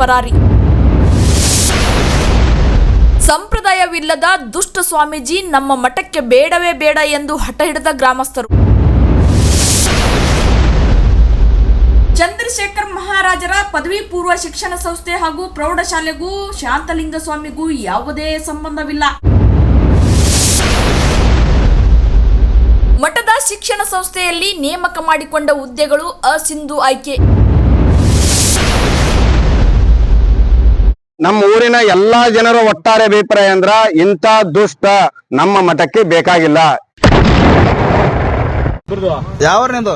ಪರಾರಿ. ಸಂಪ್ರದಾಯವಿಲ್ಲದ ದುಷ್ಟ ಸ್ವಾಮೀಜಿ ನಮ್ಮ ಮಠಕ್ಕೆ ಬೇಡವೇ ಬೇಡ ಎಂದು ಹಠ ಹಿಡಿದ ಗ್ರಾಮಸ್ಥರು. ಚಂದ್ರಶೇಖರ್ ಮಹಾರಾಜರ ಪದವಿ ಪೂರ್ವ ಶಿಕ್ಷಣ ಸಂಸ್ಥೆ ಹಾಗೂ ಪ್ರೌಢಶಾಲೆಗೂ ಶಾಂತಲಿಂಗ ಸ್ವಾಮಿಗೂ ಯಾವುದೇ ಸಂಬಂಧವಿಲ್ಲ. ಮಠದ ಶಿಕ್ಷಣ ಸಂಸ್ಥೆಯಲ್ಲಿ ನೇಮಕ ಮಾಡಿಕೊಂಡ ಹುದ್ದೆಗಳು ಅಸಿಂಧು ಆಯ್ಕೆ. ನಮ್ಮ ಊರಿನ ಎಲ್ಲಾ ಜನರ ಒಟ್ಟಾರೆ ಅಭಿಪ್ರಾಯ ಅಂದ್ರ ಇಂಥ ದುಷ್ಟ ನಮ್ಮ ಮಠಕ್ಕೆ ಬೇಕಾಗಿಲ್ಲ. ಯಾವ್ರ ನಿಂದು?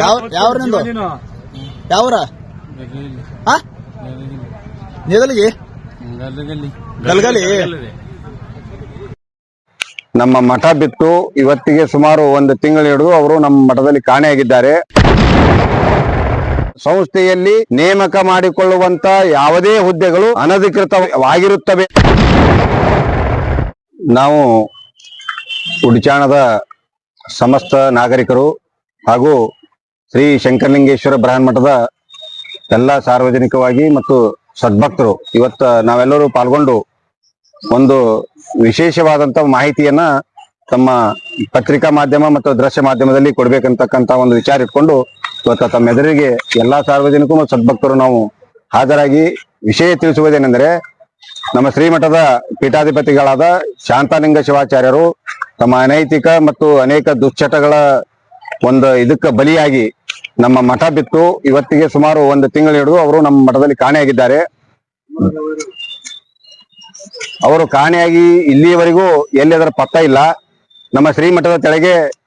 ಯಾವ ಯಾವ್ರ ನಿಂದು? ಯಾವ್ರ? ಹಾ? ನಿದಲಿಗೆ ಗಲ್ಗಲಿ. ನಮ್ಮ ಮಠ ಬಿಟ್ಟು ಇವತ್ತಿಗೆ ಸುಮಾರು ಒಂದು ತಿಂಗಳು ಹಿಡಿದು ಅವರು ನಮ್ಮ ಮಠದಲ್ಲಿ ಕಾಣೆಯಾಗಿದ್ದಾರೆ. ಸಂಸ್ಥೆಯಲ್ಲಿ ನೇಮಕ ಮಾಡಿಕೊಳ್ಳುವಂತ ಯಾವುದೇ ಹುದ್ದೆಗಳು ಅನಧಿಕೃತವಾಗಿರುತ್ತವೆ. ನಾವು ಉಡಿಚಾಣದ ಸಮಸ್ತ ನಾಗರಿಕರು ಹಾಗೂ ಶ್ರೀ ಶಂಕರಲಿಂಗೇಶ್ವರ ಬ್ರಹ್ಮ ಮಠದ ಎಲ್ಲ ಸಾರ್ವಜನಿಕವಾಗಿ ಮತ್ತು ಸದ್ಭಕ್ತರು, ಇವತ್ತು ನಾವೆಲ್ಲರೂ ಪಾಲ್ಗೊಂಡು ಒಂದು ವಿಶೇಷವಾದಂತ ಮಾಹಿತಿಯನ್ನ ತಮ್ಮ ಪತ್ರಿಕಾ ಮಾಧ್ಯಮ ಮತ್ತು ದೃಶ್ಯ ಮಾಧ್ಯಮದಲ್ಲಿ ಕೊಡ್ಬೇಕಂತಕ್ಕಂತ ಒಂದು ವಿಚಾರ ಇಟ್ಕೊಂಡು ಇವತ್ತ ತಮ್ಮ ಎದುರಿಗೆ ಎಲ್ಲಾ ಸಾರ್ವಜನಿಕರು ಮತ್ತು ಸದ್ಭಕ್ತರು ನಾವು ಹಾಜರಾಗಿ ವಿಷಯ ತಿಳಿಸುವುದೇನೆಂದರೆ ನಮ್ಮ ಶ್ರೀಮಠದ ಪೀಠಾಧಿಪತಿಗಳಾದ ಶಾಂತಾಲಿಂಗ ಶಿವಾಚಾರ್ಯರು ತಮ್ಮ ಅನೈತಿಕ ಮತ್ತು ಅನೇಕ ದುಶ್ಚಟಗಳ ಒಂದು ಇದಕ್ಕೆ ಬಲಿಯಾಗಿ ನಮ್ಮ ಮಠ ಬಿತ್ತು ಇವತ್ತಿಗೆ ಸುಮಾರು ಒಂದು ತಿಂಗಳು ಹಿಡಿದು ಅವರು ನಮ್ಮ ಮಠದಲ್ಲಿ ಕಾಣೆಯಾಗಿದ್ದಾರೆ. ಅವರು ಕಾಣೆಯಾಗಿ ಇಲ್ಲಿಯವರೆಗೂ ಎಲ್ಲಿ ಅದರ ಪತ್ತ ಇಲ್ಲ. ನಮ್ಮ ಶ್ರೀಮಠದ ತೆಳಗೆ ಆ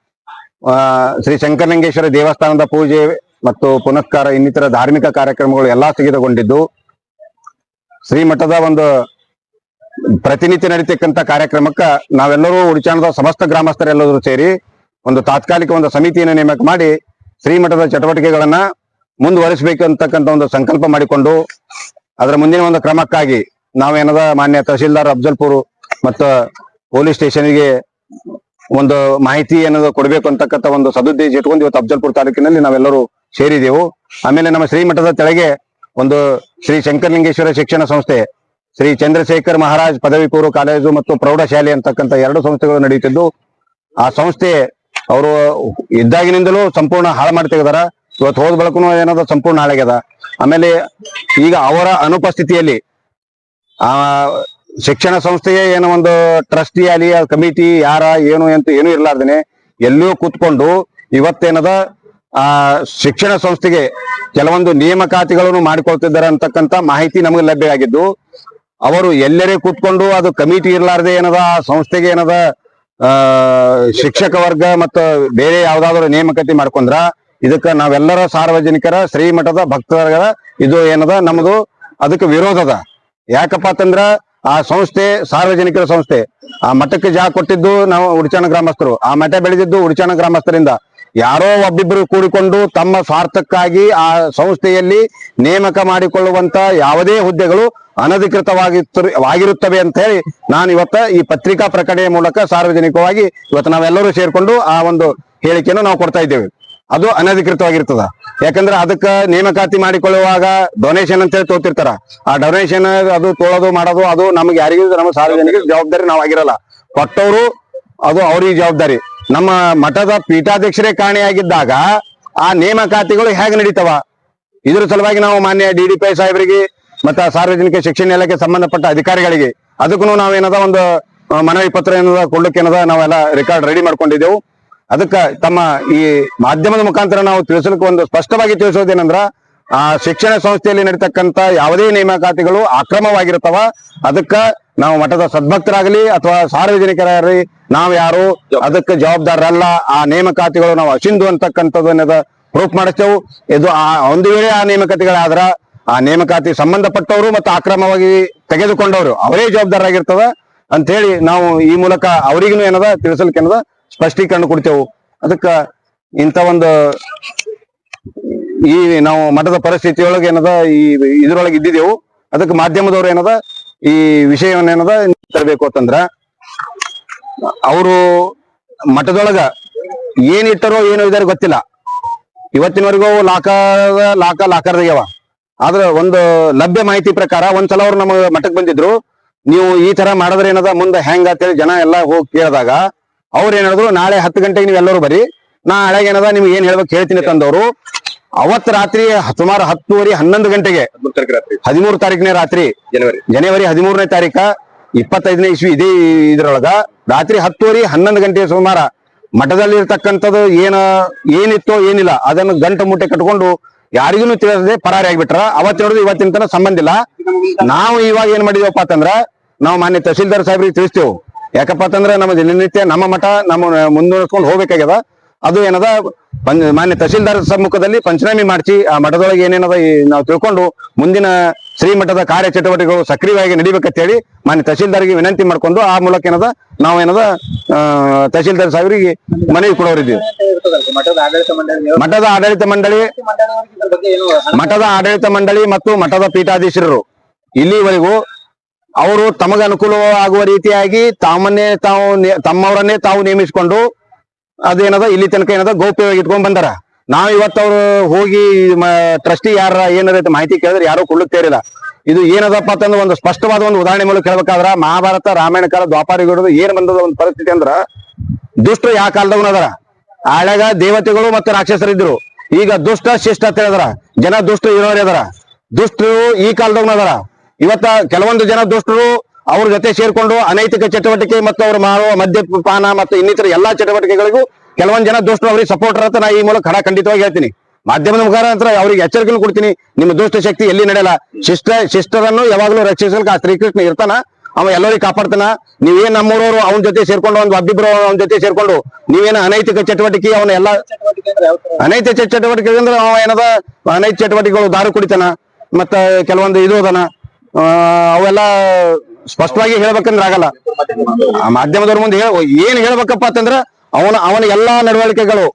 ಶ್ರೀ ಶಂಕರಲಿಂಗೇಶ್ವರ ದೇವಸ್ಥಾನದ ಪೂಜೆ ಮತ್ತು ಪುನಸ್ಕಾರ ಇನ್ನಿತರ ಧಾರ್ಮಿಕ ಕಾರ್ಯಕ್ರಮಗಳು ಎಲ್ಲಾ ಸ್ಥಗಿತಗೊಂಡಿದ್ದು, ಶ್ರೀಮಠದ ಒಂದು ಪ್ರತಿನಿತ್ಯ ನಡೀತಕ್ಕಂಥ ಕಾರ್ಯಕ್ರಮಕ್ಕ ನಾವೆಲ್ಲರೂ ಉಡಿಚಾಣದ ಸಮಸ್ತ ಗ್ರಾಮಸ್ಥರೆಲ್ಲರೂ ಸೇರಿ ಒಂದು ತಾತ್ಕಾಲಿಕ ಒಂದು ಸಮಿತಿಯನ್ನು ನೇಮಕ ಮಾಡಿ ಶ್ರೀಮಠದ ಚಟುವಟಿಕೆಗಳನ್ನ ಮುಂದುವರಿಸಬೇಕಂತಕ್ಕಂತ ಒಂದು ಸಂಕಲ್ಪ ಮಾಡಿಕೊಂಡು, ಅದರ ಮುಂದಿನ ಒಂದು ಕ್ರಮಕ್ಕಾಗಿ ನಾವೇನದ ಮಾನ್ಯ ತಹಶೀಲ್ದಾರ್ ಅಫ್ಜಲ್ಪುರ್ ಮತ್ತು ಪೊಲೀಸ್ ಸ್ಟೇಷನ್ಗೆ ಒಂದು ಮಾಹಿತಿ ಏನದ ಕೊಡಬೇಕು ಅಂತಕ್ಕಂಥ ಒಂದು ಸದುದ್ದೇಶ ಇಟ್ಕೊಂಡು ಇವತ್ತು ಅಫ್ಜಲ್ಪುರ್ ತಾಲೂಕಿನಲ್ಲಿ ನಾವೆಲ್ಲರೂ ಸೇರಿದೆವು. ಆಮೇಲೆ ನಮ್ಮ ಶ್ರೀಮಠದ ತೆಳಗೆ ಒಂದು ಶ್ರೀ ಶಂಕರಲಿಂಗೇಶ್ವರ ಶಿಕ್ಷಣ ಸಂಸ್ಥೆ, ಶ್ರೀ ಚಂದ್ರಶೇಖರ್ ಮಹಾರಾಜ್ ಪದವಿ ಪೂರ್ವ ಕಾಲೇಜು ಮತ್ತು ಪ್ರೌಢಶಾಲೆ ಅಂತಕ್ಕಂಥ ಎರಡು ಸಂಸ್ಥೆಗಳು ನಡೆಯುತ್ತಿದ್ದು, ಆ ಸಂಸ್ಥೆ ಅವರು ಇದ್ದಾಗಿನಿಂದಲೂ ಸಂಪೂರ್ಣ ಹಾಳು ಮಾಡಿ ತೆಗೆದಾರ ಇವತ್ತು ಹೋದ ಬಳಕನು ಏನದ ಸಂಪೂರ್ಣ ಹಾಳಾಗ್ಯದ. ಆಮೇಲೆ ಈಗ ಅವರ ಅನುಪಸ್ಥಿತಿಯಲ್ಲಿ ಆ ಶಿಕ್ಷಣ ಸಂಸ್ಥೆಯ ಏನೋ ಒಂದು ಟ್ರಸ್ಟಿ ಆಗಲಿ ಕಮಿಟಿ ಯಾರ, ಏನು ಅಂತ ಏನು ಇರ್ಲಾರ್ದೇನೆ ಎಲ್ಲೂ ಕೂತ್ಕೊಂಡು ಇವತ್ತೇನದ, ಆ, ಶಿಕ್ಷಣ ಸಂಸ್ಥೆಗೆ ಕೆಲವೊಂದು ನೇಮಕಾತಿಗಳನ್ನು ಮಾಡಿಕೊಳ್ತಿದ್ದಾರೆ ಅಂತಕ್ಕಂತ ಮಾಹಿತಿ ನಮಗೆ ಲಭ್ಯ ಆಗಿದ್ದು, ಅವರು ಎಲ್ಲರೇ ಕೂತ್ಕೊಂಡು ಅದು ಕಮಿಟಿ ಇರಲಾರ್ದೆ ಏನದ, ಆ ಸಂಸ್ಥೆಗೆ ಏನದ, ಆ, ಶಿಕ್ಷಕ ವರ್ಗ ಮತ್ತು ಬೇರೆ ಯಾವ್ದಾದ್ರು ನೇಮಕಾತಿ ಮಾಡ್ಕೊಂಡ್ರ, ಇದಕ್ಕ ನಾವೆಲ್ಲರ ಸಾರ್ವಜನಿಕರ, ಶ್ರೀಮಠದ ಭಕ್ತರ ಇದು ಏನದ, ನಮ್ದು ಅದಕ್ಕೆ ವಿರೋಧದ. ಯಾಕಪ್ಪ ಅಂತಂದ್ರ ಆ ಸಂಸ್ಥೆ, ಸಾರ್ವಜನಿಕರ ಸಂಸ್ಥೆ, ಆ ಮಠಕ್ಕೆ ಜಾಗ ಕೊಟ್ಟಿದ್ದು ನಾವು ಉಡಿಚಾಣ ಗ್ರಾಮಸ್ಥರು. ಆ ಮಠ ಬೆಳೆದಿದ್ದು ಉಡಿಚಾಣ ಗ್ರಾಮಸ್ಥರಿಂದ. ಯಾರೋ ಒಬ್ಬಿಬ್ಬರು ಕೂಡಿಕೊಂಡು ತಮ್ಮ ಸ್ವಾರ್ಥಕ್ಕಾಗಿ ಆ ಸಂಸ್ಥೆಯಲ್ಲಿ ನೇಮಕ ಮಾಡಿಕೊಳ್ಳುವಂತ ಯಾವುದೇ ಹುದ್ದೆಗಳು ಅನಧಿಕೃತವಾಗಿರುತ್ತವೆ ವಾಗಿರುತ್ತವೆ ಅಂತ ಹೇಳಿ ನಾನು ಇವತ್ತ ಈ ಪತ್ರಿಕಾ ಪ್ರಕಟಣೆಯ ಮೂಲಕ ಸಾರ್ವಜನಿಕವಾಗಿ ಇವತ್ತು ನಾವೆಲ್ಲರೂ ಸೇರ್ಕೊಂಡು ಆ ಒಂದು ಹೇಳಿಕೆಯನ್ನು ನಾವು ಕೊಡ್ತಾ ಇದ್ದೇವೆ. ಅದು ಅನಧಿಕೃತವಾಗಿರ್ತದ. ಯಾಕಂದ್ರೆ ಅದಕ್ಕ ನೇಮಕಾತಿ ಮಾಡಿಕೊಳ್ಳುವಾಗ ಡೊನೇಷನ್ ಅಂತ ಹೇಳಿ ತೋತಿರ್ತಾರ. ಆ ಡೊನೇಷನ್ ಅದು ತೋಳೋದು ಮಾಡೋದು ಅದು ನಮ್ಗೆ ಯಾರಿಗೂ ನಮ್ಮ ಸಾರ್ವಜನಿಕ ಜವಾಬ್ದಾರಿ ನಾವು ಆಗಿರಲ್ಲ ಕೊಟ್ಟವರು ಅದು ಅವ್ರಿಗೆ ಜವಾಬ್ದಾರಿ. ನಮ್ಮ ಮಠದ ಪೀಠಾಧ್ಯಕ್ಷರೇ ಕಾಣೆಯಾಗಿದ್ದಾಗ ಆ ನೇಮಕಾತಿಗಳು ಹೇಗೆ ನಡೀತಾವ? ಇದ್ರ ಸಲುವಾಗಿ ನಾವು ಮಾನ್ಯ ಡಿ ಡಿ ಪಿ ಸಾಹೇಬರಿಗೆ ಮತ್ತ ಸಾರ್ವಜನಿಕ ಶಿಕ್ಷಣ ಇಲಾಖೆ ಸಂಬಂಧಪಟ್ಟ ಅಧಿಕಾರಿಗಳಿಗೆ ಅದಕ್ಕೂ ನಾವೇನದ ಒಂದು ಮನವಿ ಪತ್ರ ಏನದ ಕೊಡ್ಲಿಕ್ಕೆ ಏನದ ನಾವೆಲ್ಲ ರೆಕಾರ್ಡ್ ರೆಡಿ ಮಾಡ್ಕೊಂಡಿದ್ದೆವು. ಅದಕ್ಕ ತಮ್ಮ ಈ ಮಾಧ್ಯಮದ ಮುಖಾಂತರ ನಾವು ತಿಳಿಸಲಿಕ್ಕೆ ಒಂದು ಸ್ಪಷ್ಟವಾಗಿ ತಿಳಿಸೋದೇನಂದ್ರ, ಆ ಶಿಕ್ಷಣ ಸಂಸ್ಥೆಯಲ್ಲಿ ನಡೀತಕ್ಕಂತ ಯಾವುದೇ ನೇಮಕಾತಿಗಳು ಅಕ್ರಮವಾಗಿರ್ತಾವ ಅದಕ್ಕ ನಾವು ಮಠದ ಸದ್ಭಕ್ತರಾಗಲಿ ಅಥವಾ ಸಾರ್ವಜನಿಕರಾಗಲಿ ನಾವು ಯಾರು, ಅದಕ್ಕೆ ಜವಾಬ್ದಾರರಲ್ಲ, ಆ ನೇಮಕಾತಿಗಳು ನಾವು ಅಸಿಂಧು ಅಂತಕ್ಕಂಥದ್ದನ್ನದ ಪ್ರೂಫ್ ಮಾಡಿಸ್ತೇವೆ. ಇದು ಆ ಒಂದು ವೇಳೆ ಆ ನೇಮಕಾತಿಗಳಾದ್ರ, ಆ ನೇಮಕಾತಿ ಸಂಬಂಧಪಟ್ಟವರು ಮತ್ತು ಅಕ್ರಮವಾಗಿ ತೆಗೆದುಕೊಂಡವರು, ಅವರೇ ಜವಾಬ್ದಾರರಾಗಿರ್ತದ ಅಂತ ಹೇಳಿ ನಾವು ಈ ಮೂಲಕ ಅವರಿಗೂ ಏನದ, ತಿಳಿಸಲಿಕ್ಕೆ ಏನದ ಸ್ಪಷ್ಟೀಕರಣ ಕೊಡ್ತೇವೆ. ಅದಕ್ಕ ಇಂಥ ಒಂದು ಈ ನಾವು ಮಠದ ಪರಿಸ್ಥಿತಿಯೊಳಗೆ ಏನದ, ಈ ಇದ್ರೊಳಗೆ ಇದ್ದಿದ್ದೆವು. ಅದಕ್ಕೆ ಮಾಧ್ಯಮದವ್ರು ಏನದ, ಈ ವಿಷಯವನ್ನ ಏನದ ತರಬೇಕು ಅಂತಂದ್ರ, ಅವರು ಮಠದೊಳಗ ಏನ್ ಇಟ್ಟರೋ ಏನೋ ಇದಾರೆ ಗೊತ್ತಿಲ್ಲ. ಇವತ್ತಿನವರೆಗೂ ಲಾಕ ಲಾಕ ಲಾಕರ್ದಾಗ್ಯಾವ ಆದ್ರ ಒಂದು ಲಭ್ಯ ಮಾಹಿತಿ ಪ್ರಕಾರ ಒಂದ್ಸಲ ಅವ್ರು ನಮ್ಮ ಮಠಕ್ಕೆ ಬಂದಿದ್ರು. ನೀವು ಈ ತರ ಮಾಡಿದ್ರೆ ಏನದ, ಮುಂದೆ ಹೆಂಗ ಅಂತೇಳಿ ಜನ ಎಲ್ಲಾ ಹೋಗಿ ಕೇಳಿದಾಗ ಅವ್ರು ಏನ್ ಹೇಳಿದ್ರು ನಾಳೆ ಹತ್ತು ಗಂಟೆಗೆ ನೀವು ಎಲ್ಲರೂ ಬರ್ರಿ ನಾಳೆ ಏನದ ನಿಮ್ಗೆ ಏನ್ ಹೇಳ್ಬೇಕು ಹೇಳ್ತೀನಿ ತಂದವರು. ಅವತ್ ರಾತ್ರಿ ಸುಮಾರು ಹತ್ತುವರೆ ಹನ್ನೊಂದು ಗಂಟೆಗೆ ಹದಿಮೂರು ತಾರೀಕನೇ ರಾತ್ರಿ. ಜನವರಿ. ಜನವರಿ ಹದಿಮೂರನೇ ತಾರೀಕ ಇಪ್ಪತ್ತೈದನೇ ಇಸ್ವಿ ಇದೇ ಇದ್ರೊಳಗ. ರಾತ್ರಿ ಹತ್ತುವರೆ ಹನ್ನೊಂದು ಗಂಟೆ ಸುಮಾರ ಮಠದಲ್ಲಿ ಇರ್ತಕ್ಕಂಥದ್ದು ಏನ ಏನಿತ್ತೋ ಏನಿಲ್ಲ ಅದನ್ನು ಗಂಟು ಮುಟ್ಟೆ ಕಟ್ಕೊಂಡು ಯಾರಿಗೂ ತಿಳಿಸದೆ ಪರಾರಿ ಆಗ್ಬಿಟ್ರ. ಅವತ್ತು ನೋಡಿದ್ರೆ ಇವತ್ತಿನ ತನಕ ಸಂಬಂಧ ಇಲ್ಲ. ನಾವು ಇವಾಗ ಏನ್ ಮಾಡಿದೇವಪ್ಪ ಅಂತಂದ್ರ ನಾವು ಮಾನ್ಯ ತಹಸೀಲ್ದಾರ್ ಸಾಹೇಬ್ರಿಗೆ ತಿಳಿಸ್ತೇವೆ. ಯಾಕಪ್ಪ ಅಂತಂದ್ರೆ ನಮ್ಮ ದಿನನಿತ್ಯ ನಮ್ಮ ಮಠ ನಮ್ಮ ಮುಂದುವರ್ಸ್ಕೊಂಡು ಹೋಗ್ಬೇಕಾಗ್ಯದ. ಅದು ಏನದ? ಮಾನ್ಯ ತಹಸೀಲ್ದಾರ್ ಸಮ್ಮುಖದಲ್ಲಿ ಪಂಚನಾಮಿ ಮಾಡಿಸಿ ಆ ಮಠದೊಳಗೆ ಏನೇನದ ಈ ನಾವು ತಿಳ್ಕೊಂಡು ಮುಂದಿನ ಶ್ರೀಮಠದ ಕಾರ್ಯ ಚಟುವಟಿಕೆಗಳು ಸಕ್ರಿಯವಾಗಿ ನಡಿಬೇಕಂತ ಹೇಳಿ ಮಾನ್ಯ ತಹಸೀಲ್ದಾರ್ಗೆ ವಿನಂತಿ ಮಾಡ್ಕೊಂಡು ಆ ಮೂಲಕ ಏನದ? ನಾವು ಏನದ? ಆ, ತಹಸೀಲ್ದಾರ್ ಸಾಹೇಬರಿಗೆ ಮನವಿ ಕೊಡೋರಿದ್ದೀವಿ. ಮಠದ ಆಡಳಿತ ಮಂಡಳಿ ಮಠದ ಆಡಳಿತ ಮಂಡಳಿ ಮತ್ತು ಮಠದ ಪೀಠಾಧೀಶರು ಇಲ್ಲಿವರೆಗೂ ಅವರು ತಮಗೆ ಅನುಕೂಲವಾಗುವ ರೀತಿಯಾಗಿ ತಾಮನ್ನೇ ತಾವು ತಮ್ಮವರನ್ನೇ ತಾವು ನೇಮಿಸಿಕೊಂಡು ಅದೇನದ ಇಲ್ಲಿ ತನಕ ಏನದ ಗೌಪ್ಯವಾಗಿ ಇಟ್ಕೊಂಡ್ ಬಂದಾರ. ನಾವ್ ಇವತ್ತು ಅವ್ರು ಹೋಗಿ ಟ್ರಸ್ಟಿ ಯಾರ ಏನಾರ ಮಾಹಿತಿ ಕೇಳಿದ್ರೆ ಯಾರು ಕೊಡ್ಲಿಕ್ ಇರಲಿಲ್ಲ ಇದು ಏನದಪ್ಪ ಅಂತಂದ್ರೆ ಒಂದು ಸ್ಪಷ್ಟವಾದ ಒಂದು ಉದಾಹರಣೆ ಮೂಲಕ ಹೇಳ್ಬೇಕಾದ್ರ ಮಹಾಭಾರತ, ರಾಮಾಯಣ ಕಾಲ ದ್ವಾಪಾರಿಗಳು ಏನ್ ಬಂದದ ಒಂದು ಪರಿಸ್ಥಿತಿ ಅಂದ್ರ ದುಷ್ಟರು ಯಾವ ಕಾಲದಾಗ ಅದಾರ. ಆಳಾಗ ದೇವತೆಗಳು ಮತ್ತು ರಾಕ್ಷಸರಿದ್ರು. ಈಗ ದುಷ್ಟ, ಶಿಷ್ಟ ಅಂತ ಹೇಳಿದಾರ. ಜನ ದುಷ್ಟ ಇರೋರು ಅದಾರ. ದುಷ್ಟರು ಈ ಕಾಲದಾಗ ಅದಾರ. ಇವತ್ತ ಕೆಲವೊಂದು ಜನ ದುಷ್ಟರು ಅವ್ರ ಜೊತೆ ಸೇರ್ಕೊಂಡು ಅನೈತಿಕ ಚಟುವಟಿಕೆ ಮತ್ತು ಅವ್ರು ಮಾಡುವ ಮದ್ಯಪಾನ ಮತ್ತು ಇನ್ನಿತರ ಎಲ್ಲಾ ಚಟುವಟಿಕೆಗಳಿಗೂ ಕೆಲವೊಂದು ಜನ ದುಷ್ಟರು ಅವ್ರಿಗೆ ಸಪೋರ್ಟರ್ ಅಂತ ನಾ ಈ ಮೂಲಕ ಖಡ ಖಂಡಿತವಾಗಿ ಹೇಳ್ತೀನಿ. ಮಾಧ್ಯಮದ ಮುಖಾಂತರ ಅವ್ರಿಗೆ ಎಚ್ಚರಿಕೆ ಕೊಡ್ತೀನಿ. ನಿಮ್ಮ ದುಷ್ಟ ಶಕ್ತಿ ಎಲ್ಲಿ ನಡೆಯಲ್ಲ. ಶಿಷ್ಟ, ಶಿಷ್ಟರನ್ನು ಯಾವಾಗಲೂ ರಕ್ಷಿಸಲಿಕ್ಕೆ ಆ ಶ್ರೀಕೃಷ್ಣ ಇರ್ತಾನ. ಅವ ಎಲ್ಲರಿಗೂ ಕಾಪಾಡ್ತಾನ. ನೀವೇನ್ ನಮ್ಮೂರವರು ಅವನ ಜೊತೆ ಸೇರ್ಕೊಂಡು ಒಂದು ಅಭಿಪ್ರಾಯ ಅವನ ಜೊತೆ ಸೇರ್ಕೊಂಡು ನೀವೇನ ಅನೈತಿಕ ಚಟುವಟಿಕೆ ಅವನ ಎಲ್ಲಾ ಅನೈತಿಕ ಚಟುವಟಿಕೆ ಅಂದ್ರೆ ಅವ ಏನದ ಅನೈತಿಕ ಚಟುವಟಿಕೆಗಳು ದಾರು ಕುಡಿತಾನ. ಮತ್ತ ಕೆಲವೊಂದು ಇದು ಅದಾನ. ಅವೆಲ್ಲ ಸ್ಪಷ್ಟವಾಗಿ ಹೇಳ್ಬೇಕಂದ್ರ ಆಗಲ್ಲ ಆ ಮಾಧ್ಯಮದವ್ರ ಮುಂದೆ ಹೇಳ ಏನ್ ಹೇಳ್ಬೇಕಪ್ಪ ಅಂತಂದ್ರ ಅವನ ಅವನ ಎಲ್ಲಾ ನಡವಳಿಕೆಗಳು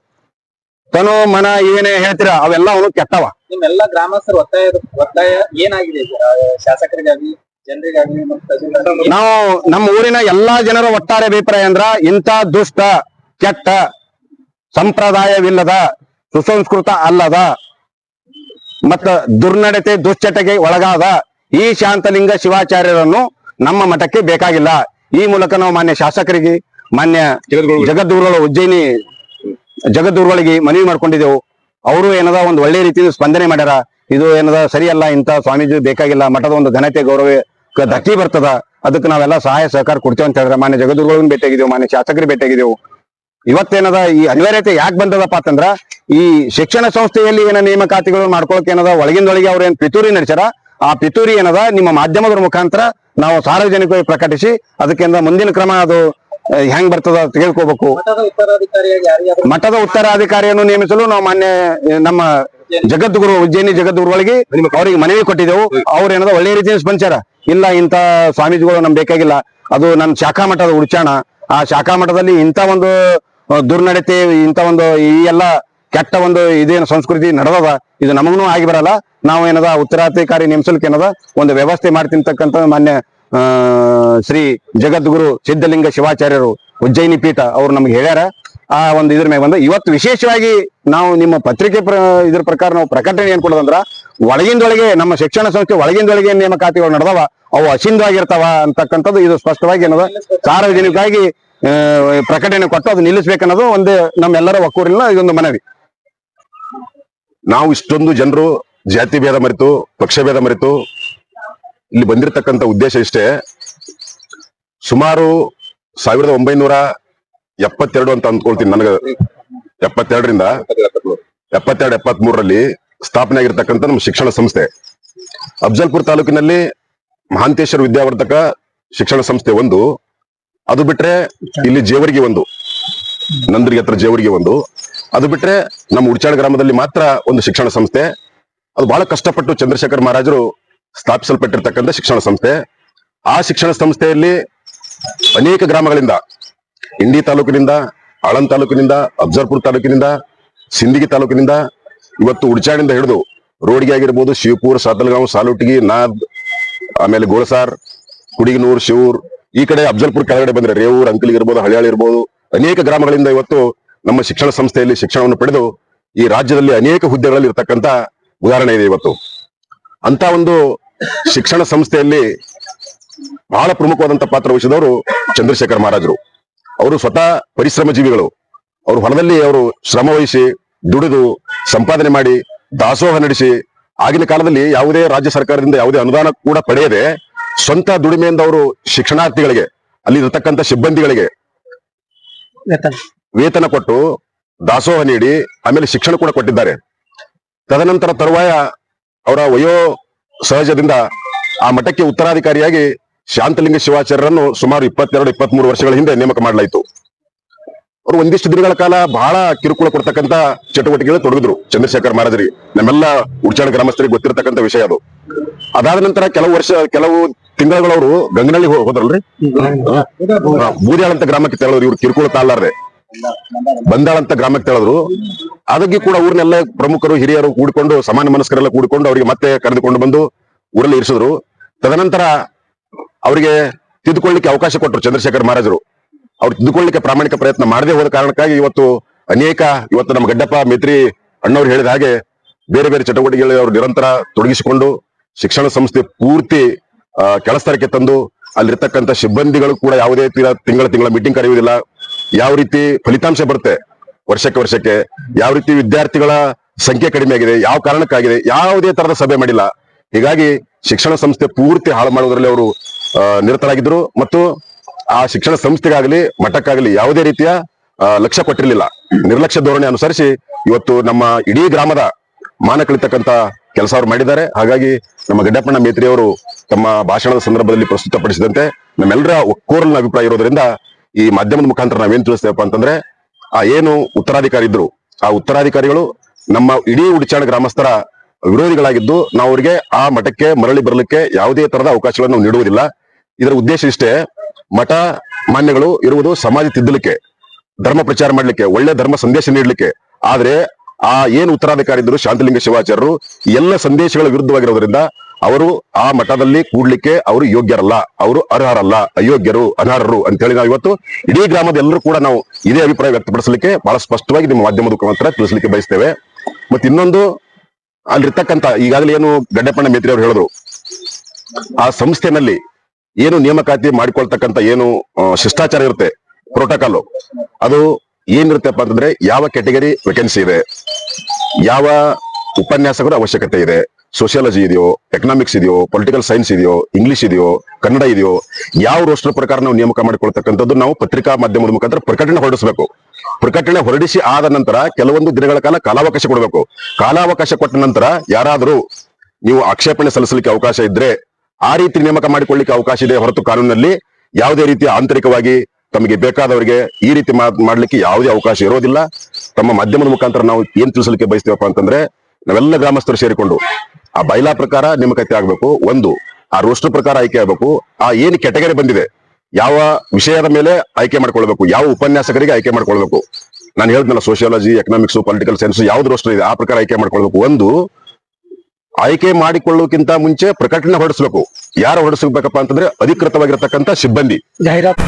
ತನು ಮನ ಏನೇ ಹೇಳ್ತೀರ ಅವೆಲ್ಲ ಅವನು ಕೆಟ್ಟವ ನಿಮ್ಮೆಲ್ಲ ಗ್ರಾಮಸ್ಥರ ಒತ್ತಾಯ ಒತ್ತಾಯ ಏನಾಗಿದೆ? ಶಾಸಕರಿಗಾಗಿ ಜನರಿಗಾಗಿ ನಾವು ನಮ್ಮ ಊರಿನ ಎಲ್ಲಾ ಜನರ ಒಟ್ಟಾರೆ ಅಭಿಪ್ರಾಯ ಅಂದ್ರ ಇಂಥ ದುಷ್ಟ ಕೆಟ್ಟ ಸಂಪ್ರದಾಯವಿಲ್ಲದ ಸುಸಂಸ್ಕೃತ ಅಲ್ಲದ ಮತ್ತ ದುರ್ನಡತೆ ದುಶ್ಚಟಗೆ ಒಳಗಾದ ಈ ಶಾಂತಲಿಂಗ ಶಿವಾಚಾರ್ಯರನ್ನು ನಮ್ಮ ಮಠಕ್ಕೆ ಬೇಕಾಗಿಲ್ಲ. ಈ ಮೂಲಕ ನಾವು ಮಾನ್ಯ ಶಾಸಕರಿಗೆ ಮಾನ್ಯ ಜಗದ್ಗುರು ಜಗದ್ಗುರುಗಳು ಉಜ್ಜಯಿನಿ ಜಗದ್ಗುರುಗಳಿಗೆ ಮನವಿ ಮಾಡ್ಕೊಂಡಿದ್ದೆವು. ಅವರು ಏನದ ಒಂದು ಒಳ್ಳೆ ರೀತಿಯಿಂದ ಸ್ಪಂದನೆ ಮಾಡ್ಯಾರ. ಇದು ಏನದ ಸರಿಯಲ್ಲ ಇಂತ ಸ್ವಾಮೀಜಿ ಬೇಕಾಗಿಲ್ಲ ಮಠದ ಒಂದು ಘನತೆ ಗೌರವ ಧಕ್ಕಿ ಬರ್ತದ. ಅದಕ್ಕೆ ನಾವೆಲ್ಲ ಸಹಾಯ ಸಹಕಾರ ಕೊಡ್ತೇವೆ ಅಂತ ಹೇಳಿದ್ರೆ ಮಾನ್ಯ ಜಗದ್ಗುರುಗಳನ್ನ ಭೇಟಿಯಾಗಿದ್ದೆವು ಮಾನ್ಯ ಶಾಸಕರಿಗೆ ಭೇಟಿಯಾಗಿದ್ದೆವು. ಇವತ್ತೇನದ ಈ ಅನಿವಾರ್ಯತೆ ಯಾಕೆ ಬಂದದಪ್ಪ ಅಂತಂದ್ರ ಈ ಶಿಕ್ಷಣ ಸಂಸ್ಥೆಯಲ್ಲಿ ಏನ ನೇಮಕಾತಿಗಳು ಮಾಡ್ಕೊಳಕ್ ಏನದ ಒಳಗಿಂದೊಳಗೆ ಅವ್ರ ಏನ್ ಪಿತೂರಿ ನಡೆಸ್ಯಾರ ಆ ಪಿತೂರಿ ಏನದ? ನಿಮ್ಮ ಮಾಧ್ಯಮದ ಮುಖಾಂತರ ನಾವು ಸಾರ್ವಜನಿಕವಾಗಿ ಪ್ರಕಟಿಸಿ ಅದಕ್ಕಿಂತ ಮುಂದಿನ ಕ್ರಮ ಅದು ಹೆಂಗ್ ಬರ್ತದ ತಿಳ್ಕೊಬೇಕು. ಮಠದ ಉತ್ತರಾಧಿಕಾರಿಯನ್ನು ನೇಮಿಸಲು ನಾವು ಮಾನ್ಯ ನಮ್ಮ ಜಗದ್ಗುರು, ಉಜ್ಜಯಿನಿ ಜಗದ್ಗುರುಗಳಿಗೆ ಅವರಿಗೆ ಮನವಿ ಕೊಟ್ಟಿದ್ದೆವು. ಅವ್ರ ಏನದ, ಒಳ್ಳೆ ರೀತಿಯ ಸ್ಪಂಚರ ಇಲ್ಲ ಇಂತ ಸ್ವಾಮೀಜಿಗಳು ನಮ್ಗೆ ಬೇಕಾಗಿಲ್ಲ. ಅದು ನನ್ನ ಶಾಖಾ ಮಠದ ಉಡ್ಚಾಣ ಆ ಶಾಖಾ ಮಠದಲ್ಲಿ ಇಂತ ಒಂದು ದುರ್ನಡತೆ ಇಂತ ಒಂದು ಈ ಎಲ್ಲ ಕೆಟ್ಟ ಒಂದು ಇದೇನು ಸಂಸ್ಕೃತಿ ನಡೆದದ, ಇದು ನಮಗೂ ಆಗಿ ಬರಲ್ಲ. ನಾವು ಏನದ, ಉತ್ತರಾಧಿಕಾರಿ ನೇಮಿಸಲಿಕ್ಕೆ ಏನದ, ಒಂದು ವ್ಯವಸ್ಥೆ ಮಾಡ್ತಿರ್ತಕ್ಕಂಥ ಮಾನ್ಯ ಶ್ರೀ ಜಗದ್ಗುರು ಸಿದ್ಧಲಿಂಗ ಶಿವಾಚಾರ್ಯರು ಉಜ್ಜಯಿನಿ ಪೀಠ ಅವರು ನಮ್ಗೆ ಹೇಳ್ಯಾರ. ಆ ಒಂದು ಇದ್ರ ಮೇಲೆ ಬಂದ, ಇವತ್ತು ವಿಶೇಷವಾಗಿ ನಾವು ನಿಮ್ಮ ಪತ್ರಿಕೆ ಇದ್ರ ಪ್ರಕಾರ ನಾವು ಪ್ರಕಟಣೆ ಏನ್ ಕೊಡೋದಂದ್ರ, ಒಳಗಿಂದೊಳಗೆ ನಮ್ಮ ಶಿಕ್ಷಣ ಸಂಸ್ಥೆ ಒಳಗಿಂದೊಳಗೆ ನೇಮಕಾತಿಗಳು ನಡೆದವ, ಅವು ಅಸಿಂಧವಾಗಿರ್ತಾವ ಅಂತಕ್ಕಂಥದ್ದು ಇದು ಸ್ಪಷ್ಟವಾಗಿ ಏನದ, ಸಾರ್ವಜನಿಕವಾಗಿ ಪ್ರಕಟಣೆ ಕೊಟ್ಟು ಅದು ನಿಲ್ಲಿಸ್ಬೇಕನ್ನೋದು ಒಂದು ನಮ್ಮೆಲ್ಲರ ಒಕ್ಕೂರಿನ ಇದೊಂದು ಮನವಿ. ನಾವು ಇಷ್ಟೊಂದು ಜನರು ಜಾತಿ ಭೇದ ಮರೆತು, ಪಕ್ಷ ಭೇದ ಮರೆತು, ಇಲ್ಲಿ ಬಂದಿರತಕ್ಕಂತ ಉದ್ದೇಶ ಇಷ್ಟೇ. ಸುಮಾರು ಸಾವಿರದ ಒಂಬೈನೂರ ಎಪ್ಪತ್ತೆರಡು ಅಂತ ಅಂದ್ಕೊಳ್ತೀನಿ ನನಗೆ. ಎಪ್ಪತ್ತೆರಡರಿಂದ ಎಪ್ಪತ್ತೆರಡು ಎಪ್ಪತ್ತ್ ಮೂರರಲ್ಲಿ ಸ್ಥಾಪನೆ ಆಗಿರ್ತಕ್ಕಂಥ ನಮ್ಮ ಶಿಕ್ಷಣ ಸಂಸ್ಥೆ. ಅಫ್ಜಲ್ಪುರ್ ತಾಲೂಕಿನಲ್ಲಿ ಮಹಾಂತೇಶ್ವರ ವಿದ್ಯಾವರ್ಧಕ ಶಿಕ್ಷಣ ಸಂಸ್ಥೆ ಒಂದು. ಅದು ಬಿಟ್ರೆ ಇಲ್ಲಿ ಜೇವರಿಗೆ ಒಂದು. ನಂದ್ರಿಗೆ ಹತ್ರ ಜೇವರಿಗೆ ಒಂದು. ಅದು ಬಿಟ್ರೆ ನಮ್ಮ ಉಡ್ಚಾಳ ಗ್ರಾಮದಲ್ಲಿ ಮಾತ್ರ ಒಂದು ಶಿಕ್ಷಣ ಸಂಸ್ಥೆ. ಅದು ಬಹಳ ಕಷ್ಟಪಟ್ಟು ಚಂದ್ರಶೇಖರ್ ಮಹಾರಾಜರು ಸ್ಥಾಪಿಸಲ್ಪಟ್ಟಿರ್ತಕ್ಕಂಥ ಶಿಕ್ಷಣ ಸಂಸ್ಥೆ. ಆ ಶಿಕ್ಷಣ ಸಂಸ್ಥೆಯಲ್ಲಿ ಅನೇಕ ಗ್ರಾಮಗಳಿಂದ, ಇಂಡಿ ತಾಲೂಕಿನಿಂದ ಆಳಂದ್ ತಾಲೂಕಿನಿಂದ, ಅಬ್ಜರ್ಪುರ್ ತಾಲೂಕಿನಿಂದ, ಸಿಂದಗಿ ತಾಲೂಕಿನಿಂದ ಇವತ್ತು ಉಡ್ಚಾಳಿಂದ ಹಿಡಿದು ರೋಡ್ಗೆ ಆಗಿರ್ಬೋದು, ಶಿವಪುರ್, ಸಾತಲ್ಗಾಂವ್, ಸಾಲುಟಿಗಿ, ನಾದ್, ಆಮೇಲೆ ಗೋಳಸಾರ್, ಕುಡಿಗನೂರ್, ಶಿವೂರ್, ಈ ಕಡೆ ಅಫ್ಜಲ್ಪುರ್ ಕೆಳಗಡೆ ಬಂದ್ರೆ ರೇವೂರ್, ಅಂಕಲ್ ಇರ್ಬೋದು, ಅನೇಕ ಗ್ರಾಮಗಳಿಂದ ಇವತ್ತು ನಮ್ಮ ಶಿಕ್ಷಣ ಸಂಸ್ಥೆಯಲ್ಲಿ ಶಿಕ್ಷಣವನ್ನು ಪಡೆದು ಈ ರಾಜ್ಯದಲ್ಲಿ ಅನೇಕ ಹುದ್ದೆಗಳಲ್ಲಿ ಇರತಕ್ಕಂತ ಉದಾಹರಣೆ ಇದೆ ಇವತ್ತು. ಅಂತ ಒಂದು ಶಿಕ್ಷಣ ಸಂಸ್ಥೆಯಲ್ಲಿ ಬಹಳ ಪ್ರಮುಖವಾದಂತಹ ಪಾತ್ರ ವಹಿಸಿದವರು ಚಂದ್ರಶೇಖರ್ ಮಹಾರಾಜರು. ಅವರು ಸ್ವತಃ ಪರಿಶ್ರಮ ಜೀವಿಗಳು. ಅವರು ಹೊಲದಲ್ಲಿ ಅವರು ಶ್ರಮ ವಹಿಸಿ, ದುಡಿದು, ಸಂಪಾದನೆ ಮಾಡಿ, ದಾಸೋಹ ನಡೆಸಿ, ಆಗಿನ ಕಾಲದಲ್ಲಿ ಯಾವುದೇ ರಾಜ್ಯ ಸರ್ಕಾರದಿಂದ ಯಾವುದೇ ಅನುದಾನ ಕೂಡ ಪಡೆಯದೆ ಸ್ವಂತ ದುಡಿಮೆಯಿಂದ ಅವರು ಶಿಕ್ಷಣಾರ್ಥಿಗಳಿಗೆ ಅಲ್ಲಿ ಇರತಕ್ಕಂಥ ಸಿಬ್ಬಂದಿಗಳಿಗೆ ವೇತನ ಕೊಟ್ಟು ದಾಸೋಹ ನೀಡಿ ಆಮೇಲೆ ಶಿಕ್ಷಣ ಕೂಡ ಕೊಟ್ಟಿದ್ದಾರೆ. ತದನಂತರ ತರುವಾಯ ಅವರ ವಯೋ ಸಹಜದಿಂದ ಆ ಮಠಕ್ಕೆ ಉತ್ತರಾಧಿಕಾರಿಯಾಗಿ ಶಾಂತಲಿಂಗ ಶಿವಾಚಾರ್ಯರನ್ನು ಸುಮಾರು ಇಪ್ಪತ್ತೆರಡು ಇಪ್ಪತ್ಮೂರು ವರ್ಷಗಳ ಹಿಂದೆ ನೇಮಕ ಮಾಡಲಾಯಿತು. ಅವರು ಒಂದಿಷ್ಟು ದಿನಗಳ ಕಾಲ ಬಹಳ ಕಿರುಕುಳ ಕೊಡ್ತಕ್ಕಂತ ಚಟುವಟಿಕೆಗಳು ತೊಡಗಿದ್ರು ಚಂದ್ರಶೇಖರ್ ಮಹಾರಾಜರಿ ನಮ್ಮೆಲ್ಲ ಉಡ್ಚಾಣ ಗ್ರಾಮಸ್ಥರಿಗೆ ಗೊತ್ತಿರತಕ್ಕಂತ ವಿಷಯ ಅದು. ಅದಾದ ನಂತರ ಕೆಲವು ವರ್ಷ ಕೆಲವು ತಿಂಗಳವರು ಗಂಗನಹಳ್ಳಿ ಹೋ- ಹೋದ್ರಲ್ರಿ? ಹಾ, ಅಂತ ಗ್ರಾಮಕ್ಕೆ ತೆರಳಿದ್ರು ಇವ್ರು ಕಿರುಕುಳ ತಾಳಾರ್ದೆ ಬಂದಾಳ ಅಂತ ಗ್ರಾಮಕ್ಕೆ ತೆರಳಿದ್ರು ಅದಕ್ಕೆ ಕೂಡ ಊರಿನೆಲ್ಲ ಪ್ರಮುಖರು, ಹಿರಿಯರು ಕೂಡಿಕೊಂಡು, ಸಮಾನ ಮನಸ್ಕರೆಲ್ಲ ಕೂಡಿಕೊಂಡು ಅವರಿಗೆ ಮತ್ತೆ ಕರೆದುಕೊಂಡು ಬಂದು ಊರಲ್ಲಿ ಇರಿಸಿದ್ರು. ತದನಂತರ ಅವರಿಗೆ ತಿದ್ದುಕೊಳ್ಳಿಕ್ಕೆ ಅವಕಾಶ ಕೊಟ್ಟರು ಚಂದ್ರಶೇಖರ್ ಮಹಾರಾಜರು. ಅವ್ರು ತಿದ್ದುಕೊಳ್ಳಿಕ್ಕೆ ಪ್ರಾಮಾಣಿಕ ಪ್ರಯತ್ನ ಮಾಡದೆ ಹೋದ ಕಾರಣಕ್ಕಾಗಿ ಇವತ್ತು ಅನೇಕ, ಇವತ್ತು ನಮ್ಮ ಗಡ್ಡಪ್ಪ, ಮೇತ್ರಿ ಅಣ್ಣವ್ರು ಹೇಳಿದ ಹಾಗೆ ಬೇರೆ ಬೇರೆ ಚಟುವಟಿಕೆಗಳಲ್ಲಿ ಅವರು ನಿರಂತರ ತೊಡಗಿಸಿಕೊಂಡು ಶಿಕ್ಷಣ ಸಂಸ್ಥೆ ಪೂರ್ತಿ ಕೆಲಸಕ್ಕೆ ತಂದು ಅಲ್ಲಿರ್ತಕ್ಕಂಥ ಸಿಬ್ಬಂದಿಗಳು ಕೂಡ ಯಾವುದೇ ತಿಂಗಳ ತಿಂಗಳ ಮೀಟಿಂಗ್ ಕರೆಯುವುದಿಲ್ಲ. ಯಾವ ರೀತಿ ಫಲಿತಾಂಶ ಬರುತ್ತೆ ವರ್ಷಕ್ಕೆ ವರ್ಷಕ್ಕೆ, ಯಾವ ರೀತಿ ವಿದ್ಯಾರ್ಥಿಗಳ ಸಂಖ್ಯೆ ಕಡಿಮೆ ಆಗಿದೆ, ಯಾವ ಕಾರಣಕ್ಕಾಗಿದೆ, ಯಾವುದೇ ತರದ ಸಭೆ ಮಾಡಿಲ್ಲ. ಹೀಗಾಗಿ ಶಿಕ್ಷಣ ಸಂಸ್ಥೆ ಪೂರ್ತಿ ಹಾಳು ಮಾಡುವುದರಲ್ಲಿ ಅವರು ನಿರತರಾಗಿದ್ರು ಮತ್ತು ಆ ಶಿಕ್ಷಣ ಸಂಸ್ಥೆಗಾಗಲಿ, ಮಠಕ್ಕಾಗಲಿ ಯಾವುದೇ ರೀತಿಯ ಲಕ್ಷ್ಯ ಕೊಟ್ಟಿರಲಿಲ್ಲ. ನಿರ್ಲಕ್ಷ್ಯ ಧೋರಣೆ ಅನುಸರಿಸಿ ಇವತ್ತು ನಮ್ಮ ಇಡೀ ಗ್ರಾಮದ ಮಾನ ಕಳಿತಕ್ಕಂತ ಕೆಲಸ ಅವರು ಮಾಡಿದ್ದಾರೆ. ಹಾಗಾಗಿ ನಮ್ಮ ಗಡ್ಡಪ್ಪಣ್ಣ ಮೇತ್ರಿ ಅವರು ತಮ್ಮ ಭಾಷಣದ ಸಂದರ್ಭದಲ್ಲಿ ಪ್ರಸ್ತುತಪಡಿಸಿದಂತೆ ನಮ್ಮೆಲ್ಲರ ಒಕ್ಕೋರಲಿನ ಅಭಿಪ್ರಾಯ ಇರೋದ್ರಿಂದ ಈ ಮಾಧ್ಯಮದ ಮುಖಾಂತರ ನಾವೇನ್ ತಿಳಿಸ್ತೇವಪ್ಪ ಅಂತಂದ್ರೆ, ಆ ಏನು ಉತ್ತರಾಧಿಕಾರಿ ಇದ್ರು ಆ ಉತ್ತರಾಧಿಕಾರಿಗಳು ನಮ್ಮ ಇಡೀ ಉಡಿಚಾಣ ಗ್ರಾಮಸ್ಥರ ವಿರೋಧಿಗಳಾಗಿದ್ದು ನಾವು ಅವರಿಗೆ ಆ ಮಠಕ್ಕೆ ಮರಳಿ ಬರಲಿಕ್ಕೆ ಯಾವುದೇ ತರದ ಅವಕಾಶಗಳನ್ನು ನೀಡುವುದಿಲ್ಲ. ಇದರ ಉದ್ದೇಶ ಇಷ್ಟೇ, ಮಠ ಮಾನ್ಯಗಳು ಇರುವುದು ಸಮಾಜ ತಿದ್ದಲಿಕ್ಕೆ, ಧರ್ಮ ಪ್ರಚಾರ ಮಾಡಲಿಕ್ಕೆ, ಒಳ್ಳೆ ಧರ್ಮ ಸಂದೇಶ ನೀಡಲಿಕ್ಕೆ. ಆದ್ರೆ ಆ ಏನು ಉತ್ತರಾಧಿಕಾರಿ ಇದ್ರು ಶಾಂತಲಿಂಗ ಶಿವಾಚಾರ್ಯರು, ಎಲ್ಲ ಸಂದೇಶಗಳ ವಿರುದ್ಧವಾಗಿರೋದ್ರಿಂದ ಅವರು ಆ ಮಠದಲ್ಲಿ ಕೂಡ್ಲಿಕ್ಕೆ ಅವರು ಯೋಗ್ಯರಲ್ಲ, ಅವರು ಅರ್ಹರಲ್ಲ, ಅಯೋಗ್ಯರು, ಅನರ್ಹರು ಅಂತ ಹೇಳಿ ನಾವು ಇವತ್ತು ಇಡೀ ಗ್ರಾಮದ ಎಲ್ಲರೂ ಕೂಡ ನಾವು ಇದೇ ಅಭಿಪ್ರಾಯ ವ್ಯಕ್ತಪಡಿಸಲಿಕ್ಕೆ ಬಹಳ ಸ್ಪಷ್ಟವಾಗಿ ನಿಮ್ಮ ಮಾಧ್ಯಮದ ಮುಖಾಂತರ ತಿಳಿಸಲಿಕ್ಕೆ ಬಯಸ್ತೇವೆ. ಮತ್ತೆ ಇನ್ನೊಂದು ಅಲ್ಲಿರ್ತಕ್ಕಂತ ಈಗಾಗಲೇ ಏನು ಗಡ್ಡಪ್ಪಣ್ಣ ಮೇತ್ರಿ ಅವರು ಹೇಳಿದ್ರು, ಆ ಸಂಸ್ಥೆನಲ್ಲಿ ಏನು ನೇಮಕಾತಿ ಮಾಡಿಕೊಳ್ತಕ್ಕಂತ ಏನು ಶಿಷ್ಟಾಚಾರ ಇರುತ್ತೆ ಪ್ರೋಟೋಕಾಲು ಅದು ಏನಿರುತ್ತಪ್ಪ ಅಂತಂದ್ರೆ ಯಾವ ಕ್ಯಾಟಗರಿ ವೇಕೆನ್ಸಿ ಇದೆ, ಯಾವ ಉಪನ್ಯಾಸಕರ ಅವಶ್ಯಕತೆ ಇದೆ ಸೋಷಿಯಾಲಜಿ ಇದೆಯೋ ಎಕನಾಮಿಕ್ಸ್ ಇದೆಯೋ ಪೊಲಿಟಿಕಲ್ ಸೈನ್ಸ್ ಇದೆಯೋ ಇಂಗ್ಲಿಷ್ ಇದೆಯೋ, ಕನ್ನಡ ಇದೆಯೋ, ಯಾವ ರೋಸ್ಟರ್ ಪ್ರಕಾರ ನಾವು ನೇಮಕ ಮಾಡಿಕೊಳ್ತಕ್ಕಂಥದ್ದು ನಾವು ಪತ್ರಿಕಾ ಮಾಧ್ಯಮದ ಮುಖಾಂತರ ಪ್ರಕಟಣೆ ಹೊರಡಿಸಬೇಕು. ಪ್ರಕಟಣೆ ಹೊರಡಿಸಿ ಆದ ನಂತರ ಕೆಲವೊಂದು ದಿನಗಳ ಕಾಲ ಕಾಲಾವಕಾಶ ಕೊಡಬೇಕು. ಕಾಲಾವಕಾಶ ಕೊಟ್ಟ ನಂತರ ಯಾರಾದರೂ ನೀವು ಆಕ್ಷೇಪಣೆ ಸಲ್ಲಿಸಲಿಕ್ಕೆ ಅವಕಾಶ ಇದ್ರೆ ಆ ರೀತಿ ನೇಮಕ ಮಾಡಿಕೊಳ್ಳಿಕ್ಕೆ ಅವಕಾಶ ಇದೆ ಹೊರತು ಕಾನೂನಲ್ಲಿ ಯಾವುದೇ ರೀತಿಯ ಆಂತರಿಕವಾಗಿ ತಮಗೆ ಬೇಕಾದವರಿಗೆ ಈ ರೀತಿ ಮಾಡಲಿಕ್ಕೆ ಮಾಡ್ಲಿಕ್ಕೆ ಯಾವುದೇ ಅವಕಾಶ ಇರೋದಿಲ್ಲ. ತಮ್ಮ ಮಾಧ್ಯಮದ ಮುಖಾಂತರ ನಾವು ಏನ್ ತಿಳಿಸಲಿಕ್ಕೆ ಬಯಸ್ತೇವಪ್ಪ ಅಂತಂದ್ರೆ ನಾವೆಲ್ಲ ಗ್ರಾಮಸ್ಥರು ಸೇರಿಕೊಂಡು ಆ ಬೈಲಾ ಪ್ರಕಾರ ನೇಮಕಾತಿ ಆಗ್ಬೇಕು. ಒಂದು, ಆ ರೋಸ್ಟರ್ ಪ್ರಕಾರ ಆಯ್ಕೆ ಆಗ್ಬೇಕು. ಆ ಏನು ಕೆಟಗರಿ ಬಂದಿದೆ, ಯಾವ ವಿಷಯದ ಮೇಲೆ ಆಯ್ಕೆ ಮಾಡ್ಕೊಳ್ಬೇಕು, ಯಾವ ಉಪನ್ಯಾಸಕರಿಗೆ ಆಯ್ಕೆ ಮಾಡ್ಕೊಳ್ಬೇಕು. ನಾನು ಹೇಳಿದ್ನಲ್ಲ ಸೋಷಿಯಾಲಜಿ ಎಕನಾಮಿಕ್ಸ್ ಪೊಲಿಟಿಕಲ್ ಸೈನ್ಸ್ ಯಾವ್ದು ರೋಸ್ಟರ್ ಇದೆ, ಆ ಪ್ರಕಾರ ಆಯ್ಕೆ ಮಾಡ್ಕೊಳ್ಬೇಕು. ಒಂದು, ಆಯ್ಕೆ ಮಾಡಿಕೊಳ್ಳೋಕ್ಕಿಂತ ಮುಂಚೆ ಪ್ರಕಟಣೆ ಹೊರಡಿಸ್ಬೇಕು. ಯಾರು ಹೊರಡಿಸ್ಬೇಕಪ್ಪ ಅಂತಂದ್ರೆ ಅಧಿಕೃತವಾಗಿರತಕ್ಕಂತ ಸಿಬ್ಬಂದಿ. ಜಾಹೀರಾತು.